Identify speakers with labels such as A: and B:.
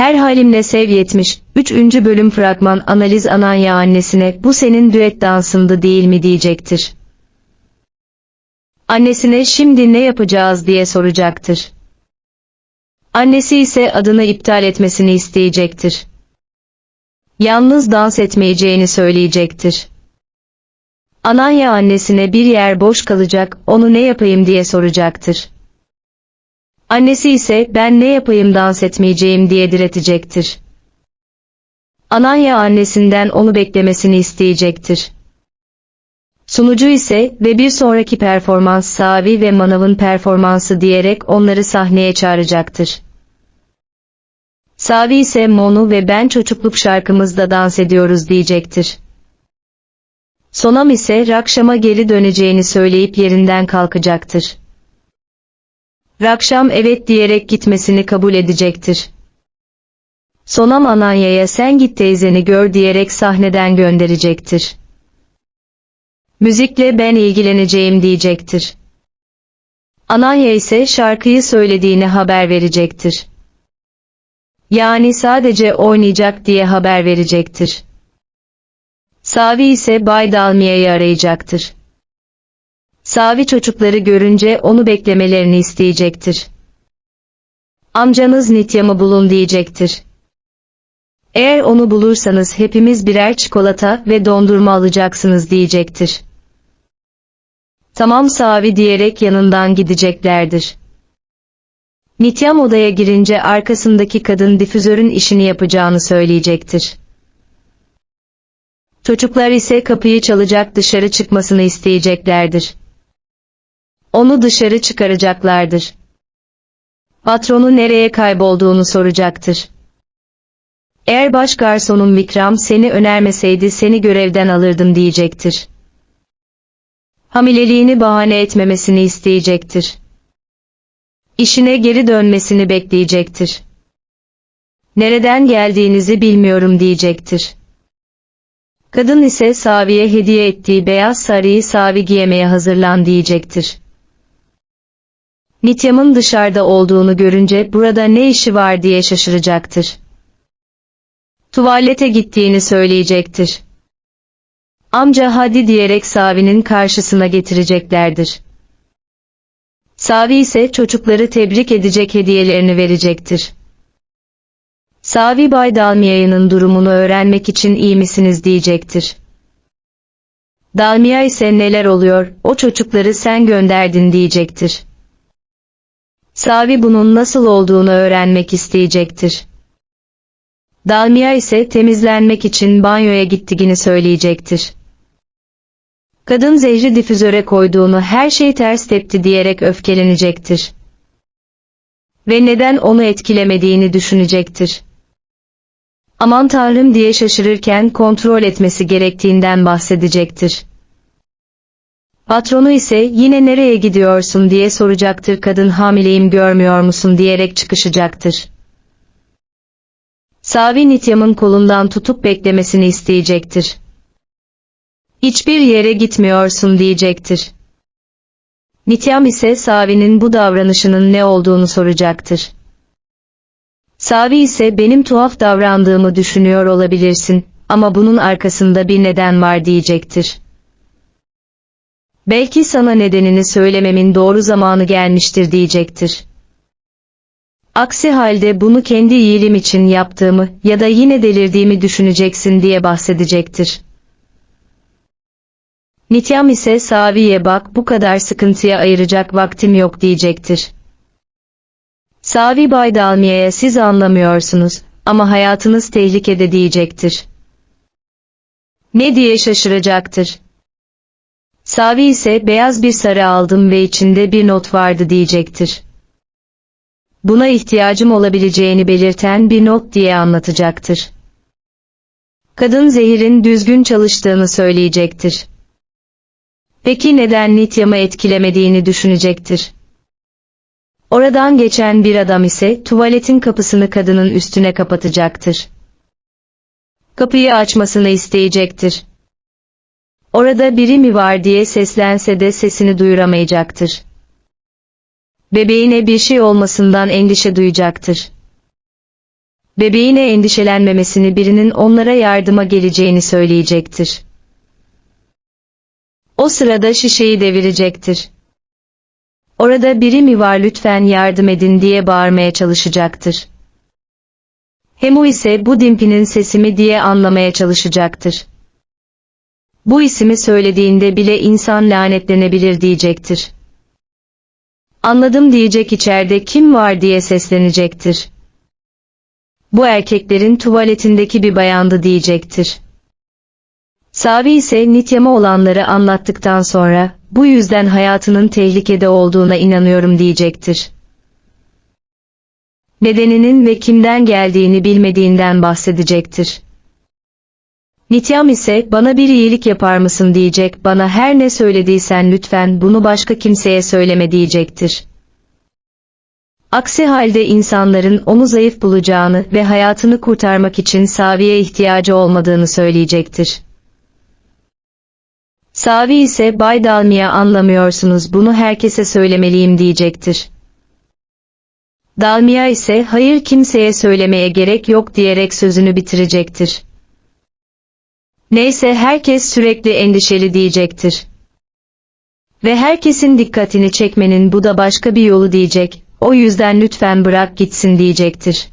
A: Her halimle sev 70. 3. bölüm fragman analiz Ananya annesine bu senin düet dansındı değil mi diyecektir. Annesine şimdi ne yapacağız diye soracaktır. Annesi ise adını iptal etmesini isteyecektir. Yalnız dans etmeyeceğini söyleyecektir. Ananya annesine bir yer boş kalacak, onu ne yapayım diye soracaktır. Annesi ise ben ne yapayım dans etmeyeceğim diye diretecektir. Ananya annesinden onu beklemesini isteyecektir. Sunucu ise ve bir sonraki performans Savi ve Manav'ın performansı diyerek onları sahneye çağıracaktır. Savi ise Monu ve ben çocukluk şarkımızda dans ediyoruz diyecektir. Sonam ise Rakşam'a geri döneceğini söyleyip yerinden kalkacaktır. Rakşam evet diyerek gitmesini kabul edecektir. Sonam Ananya'ya sen git teyzeni gör diyerek sahneden gönderecektir. Müzikle ben ilgileneceğim diyecektir. Ananya ise şarkıyı söylediğini haber verecektir. Yani sadece oynayacak diye haber verecektir. Savi ise Bay Dalmia'yı arayacaktır. Savi çocukları görünce onu beklemelerini isteyecektir. Amcanız Nityam'ı bulun diyecektir. Eğer onu bulursanız hepimiz birer çikolata ve dondurma alacaksınız diyecektir. Tamam Savi diyerek yanından gideceklerdir. Nityam odaya girince arkasındaki kadın difüzörün işini yapacağını söyleyecektir. Çocuklar ise kapıyı çalacak dışarı çıkmasını isteyeceklerdir. Onu dışarı çıkaracaklardır. Patronu nereye kaybolduğunu soracaktır. Eğer baş garsonun Vikram seni önermeseydi seni görevden alırdım diyecektir. Hamileliğini bahane etmemesini isteyecektir. İşine geri dönmesini bekleyecektir. Nereden geldiğinizi bilmiyorum diyecektir. Kadın ise Savi'ye hediye ettiği beyaz sarıyı Savi giyemeye hazırlan diyecektir. Nityam'ın dışarıda olduğunu görünce burada ne işi var diye şaşıracaktır. Tuvalete gittiğini söyleyecektir. Amca hadi diyerek Savi'nin karşısına getireceklerdir. Savi ise çocukları tebrik edecek hediyelerini verecektir. Savi Bay Dalmia'nın durumunu öğrenmek için iyi misiniz diyecektir. Dalmia ise neler oluyor, o çocukları sen gönderdin diyecektir. Savi bunun nasıl olduğunu öğrenmek isteyecektir. Dalmia ise temizlenmek için banyoya gittiğini söyleyecektir. Kadın zehri difüzöre koyduğunu her şey ters tepti diyerek öfkelenecektir. Ve neden onu etkilemediğini düşünecektir. Aman tanrım diye şaşırırken kontrol etmesi gerektiğinden bahsedecektir. Patronu ise yine nereye gidiyorsun diye soracaktır kadın hamileyim görmüyor musun diyerek çıkışacaktır. Savi Nityam'ın kolundan tutup beklemesini isteyecektir. Hiçbir yere gitmiyorsun diyecektir. Nityam ise Savi'nin bu davranışının ne olduğunu soracaktır. Savi ise benim tuhaf davrandığımı düşünüyor olabilirsin ama bunun arkasında bir neden var diyecektir. Belki sana nedenini söylememin doğru zamanı gelmiştir diyecektir. Aksi halde bunu kendi iyiliğim için yaptığımı ya da yine delirdiğimi düşüneceksin diye bahsedecektir. Nityam ise Savi'ye bak bu kadar sıkıntıya ayıracak vaktim yok diyecektir. Savi Bay Dalmia'ya siz anlamıyorsunuz ama hayatınız tehlikede diyecektir. Ne diye şaşıracaktır. Savi ise beyaz bir sarı aldım ve içinde bir not vardı diyecektir. Buna ihtiyacım olabileceğini belirten bir not diye anlatacaktır. Kadın zehirin düzgün çalıştığını söyleyecektir. Peki neden Nityam'ı etkilemediğini düşünecektir. Oradan geçen bir adam ise tuvaletin kapısını kadının üstüne kapatacaktır. Kapıyı açmasını isteyecektir. Orada biri mi var diye seslense de sesini duyuramayacaktır. Bebeğine bir şey olmasından endişe duyacaktır. Bebeğine endişelenmemesini birinin onlara yardıma geleceğini söyleyecektir. O sırada şişeyi devirecektir. Orada biri mi var lütfen yardım edin diye bağırmaya çalışacaktır. Hemu ise bu dimpinin sesi mi diye anlamaya çalışacaktır. Bu ismi söylediğinde bile insan lanetlenebilir diyecektir. Anladım diyecek içeride kim var diye seslenecektir. Bu erkeklerin tuvaletindeki bir bayandı diyecektir. Savi ise Nityam'a olanları anlattıktan sonra, bu yüzden hayatının tehlikede olduğuna inanıyorum diyecektir. Nedeninin ve kimden geldiğini bilmediğinden bahsedecektir. Nityam ise bana bir iyilik yapar mısın diyecek bana her ne söylediysen lütfen bunu başka kimseye söyleme diyecektir. Aksi halde insanların onu zayıf bulacağını ve hayatını kurtarmak için Savi'ye ihtiyacı olmadığını söyleyecektir. Savi ise Bay Dalmia anlamıyorsunuz bunu herkese söylemeliyim diyecektir. Dalmia ise hayır kimseye söylemeye gerek yok diyerek sözünü bitirecektir. Neyse herkes sürekli endişeli diyecektir. Ve herkesin dikkatini çekmenin bu da başka bir yolu diyecek, o yüzden lütfen bırak gitsin diyecektir.